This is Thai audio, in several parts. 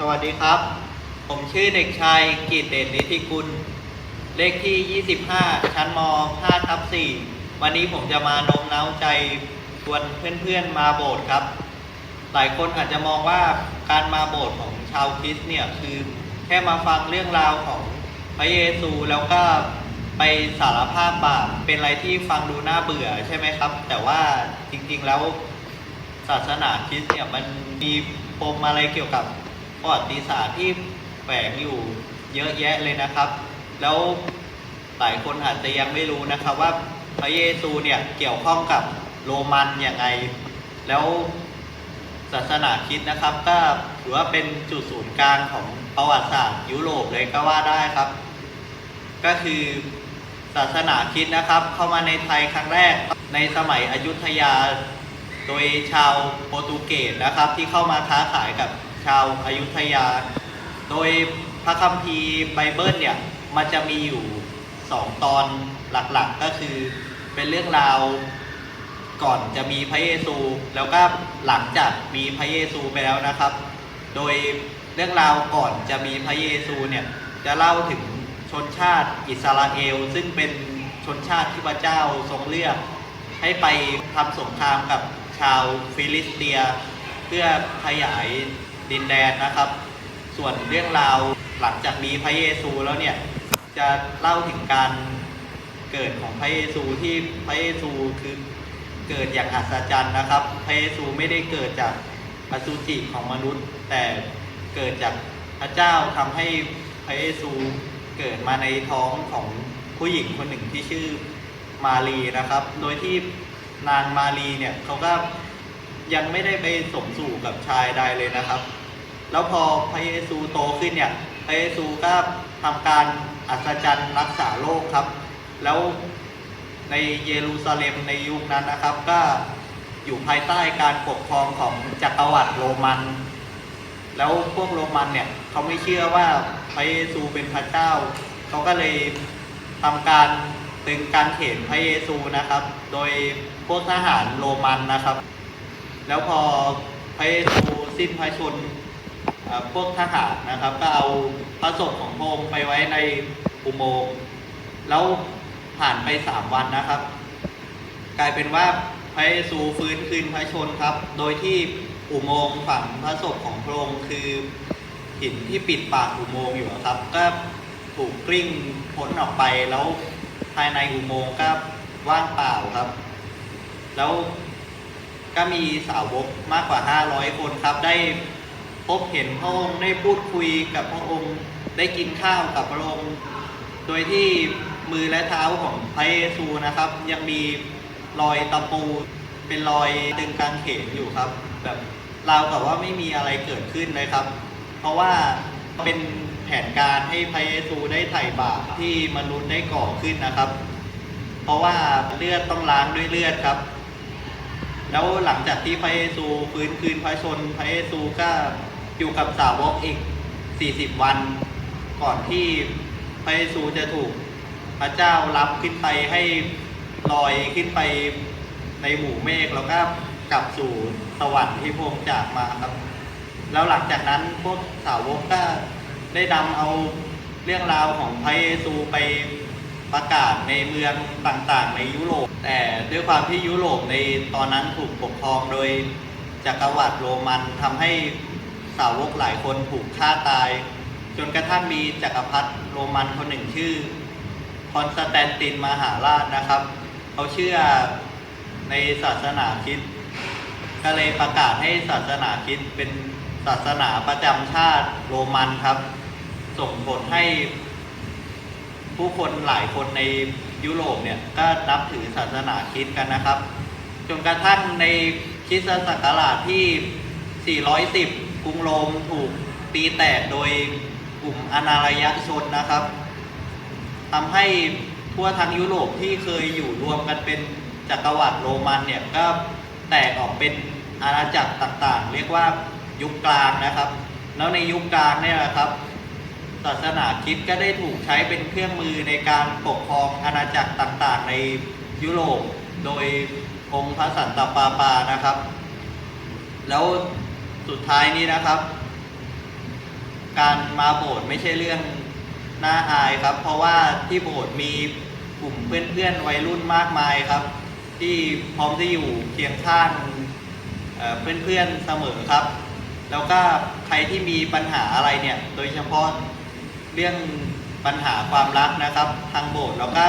สวัสดีครับ ผมชื่อเด็กชายกิตเดชนิติกุล เลขที่ 25 ชั้นม 5 ทับ 4 วันนี้ผมจะมาโน้มน้าวใจชวนเพื่อนๆมาโบสถ์ครับ หลายคนอาจจะมองว่าการมาโบสถ์ของชาวคริสต์เนี่ยคือแค่มาฟังเรื่องราวของพระเยซูแล้วก็ไปสารภาพบาปเป็นอะไรที่ฟังดูน่าเบื่อใช่ไหมครับ แต่ว่าจริงๆแล้วศาสนาคริสต์เนี่ยมันมีปมอะไรเกี่ยวกับ ประวัติศาสตร์ที่แฝงอยู่เยอะแยะเลยนะครับ แล้วหลายคนอาจจะยังไม่รู้นะครับว่าพระเยซูเนี่ยเกี่ยวข้องกับโรมันอย่างไงแล้วศาสนาคริสต์นะครับ ก็ถือว่าเป็นจุดศูนย์กลางของประวัติศาสตร์ยุโรปเลยก็ว่าได้ครับ ก็คือศาสนาคริสต์นะครับ เข้ามาในไทยครั้งแรกในสมัยอยุธยา โดยชาวโปรตุเกสนะครับ ที่เข้ามาค้าขายกับ ชาวอายุทยา โดยพระคัมภีร์ไบเบิลเนี่ยมันจะมีอยู่สองตอนหลักๆก็คือเป็นเรื่องราวก่อนจะมีพระเยซู แล้วก็หลังจากมีพระเยซูไปแล้วนะครับ โดยเรื่องราวก่อนจะมีพระเยซูเนี่ยจะเล่าถึงชนชาติอิสราเอล ซึ่งเป็นชนชาติที่พระเจ้าทรงเลือกให้ไปทำสงครามกับชาวฟิลิสเตีย เพื่อขยาย ดินแดนนะครับ ส่วนเรื่องราวหลังจากมีพระเยซูแล้วเนี่ยจะเล่าถึงการเกิดของพระเยซูที่พระเยซูคือเกิดอย่างอัศจรรย์นะครับ พระเยซูไม่ได้เกิดจากอสุจิของมนุษย์ แต่เกิดจากพระเจ้าทำให้พระเยซูเกิดมาในท้องของผู้หญิงคนหนึ่งที่ชื่อมารีนะครับ โดยที่นางมารีเนี่ยเขาก็ ยังไม่ได้ไปสมสู่กับชายใดเลยนะครับ แล้วพอพระเยซูโตขึ้นเนี่ยพระเยซูก็ทำการอัศจรรย์รักษาโรคครับ แล้วในเยรูซาเล็มในยุคนั้นนะครับ ก็อยู่ภายใต้การปกครองของจักรวรรดิโรมัน แล้วพวกโรมันเนี่ยเขาไม่เชื่อว่าพระเยซูเป็นพระเจ้า เขาก็เลยทำการตึงการเขนพระเยซูนะครับ โดยพวกทหารโรมันนะครับ แล้วพอพระเยซูสิ้นพระชนพวกทหารนะครับ ก็เอาพระศพของพระองค์ไปไว้ในอุโมงค์แล้วผ่านไปสามวันนะครับ กลายเป็นว่าพระเยซูฟื้นคืนพระชนครับ โดยที่อุโมงค์ฝังพระศพของพระองค์คือหินที่ปิดปากอุโมงค์อยู่ครับ ก็ถูกกลิ้งพ้นออกไปแล้วภายในอุโมงค์ก็ว่างเปล่าครับ แล้ว ก็มีสาวกมากกว่า 500 คนครับ ได้พบเห็นพระองค์ได้พูดคุยกับพระองค์ ได้กินข้าวกับพระองค์ โดยที่มือและเท้าของพระเยซูนะครับ ยังมีรอยตะปูเป็นรอยดึงกางเขนอยู่ครับ แบบราวกับว่าไม่มีอะไรเกิดขึ้นเลยครับ เพราะว่าเป็นแผนการให้พระเยซูได้ไถ่บาปที่มนุษย์ได้ก่อขึ้นนะครับ เพราะว่าเลือดต้องล้างด้วยเลือดครับ แล้วหลังจากที่พระเยซูฟื้นคืนพระชน พระเยซูก็อยู่กับสาวกอีก 40 วัน ก่อนที่พระเยซูจะถูกพระเจ้ารับขึ้นไปให้ลอยขึ้นไปในหมู่เมฆแล้วก็กลับสู่สวรรค์ที่พงจากมาครับ แล้วหลังจากนั้นพวกสาวกก็ได้นำเอาเรื่องราวของพระเยซูไป ประกาศในเมืองต่างๆ ในยุโรป แต่ด้วยความที่ยุโรปในตอนนั้นถูกปกครองโดยจักรวรรดิโรมันทำให้สาวกหลายคนถูกฆ่าตาย จนกระทั่งมีจักรพรรดิโรมันคนหนึ่งชื่อคอนสแตนตินมหาราชนะครับ เขาเชื่อในศาสนาคริสต์ก็เลยประกาศให้ศาสนาคริสต์เป็นศาสนาประจำชาติโรมันครับ ส่งผลให้ ผู้คนหลายคนในยุโรปเนี่ยก็นับถือศาสนาคริสต์กันนะครับ จนกระทั่งในคริสตศักราชที่ 410 กรุงโรมถูกตีแตกโดยกลุ่มอนาลยชนนะครับทำให้ทั่วทั้งยุโรปที่เคยอยู่รวมกันเป็นจักรวรรดิโรมันเนี่ยก็แตกออกเป็นอาณาจักรต่างๆ เรียกว่ายุคกลางนะครับ แล้วในยุคกลางเนี่ยนะครับ ศาสนาคริสต์ก็ได้ถูกใช้เป็นเครื่องมือในการปกครองอาณาจักรต่างๆ ในยุโรปโดยองค์พระสันตะปาปานะครับ แล้วสุดท้ายนี้นะครับ การมาโบสถ์ไม่ใช่เรื่องน่าอายครับ เพราะว่าที่โบสถ์มีกลุ่มเพื่อนๆวัยรุ่นมากมายครับ ที่พร้อมที่อยู่เคียงข้างเเพื่อนๆเสมอครับ แล้วก็ใครที่มีปัญหาอะไรเนี่ย โดยเฉพาะ เรื่องปัญหาความรักนะครับ ทางโบสถ์เราก็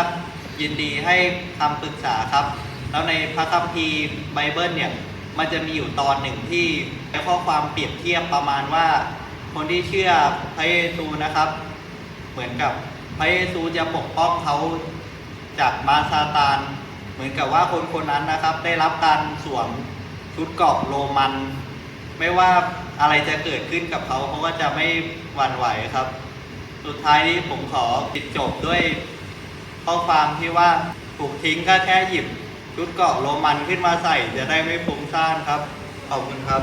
ยินดีให้คำปรึกษาครับ แล้วในพระคัมภีร์ไบเบิลเนี่ยมันจะมีอยู่ตอนหนึ่งที่ให้ข้อความเปรียบเทียบประมาณว่า คนที่เชื่อพระเยซูนะครับ เหมือนกับพระเยซูจะปกป้องเขาจากมารซาตาน เหมือนกับว่าคนคนนั้นนะครับ ได้รับการสวมชุดเกราะโรมัน ไม่ว่าอะไรจะเกิดขึ้นกับเขาเขาก็จะไม่หวั่นไหวครับ สุดท้ายนี้ผมขอปิดจบด้วยข้อความที่ว่าถูกทิ้งก็แค่หยิบชุดเกาะโรมันขึ้นมาใส่จะได้ไม่ฟุ้งซ่านครับ ขอบคุณครับ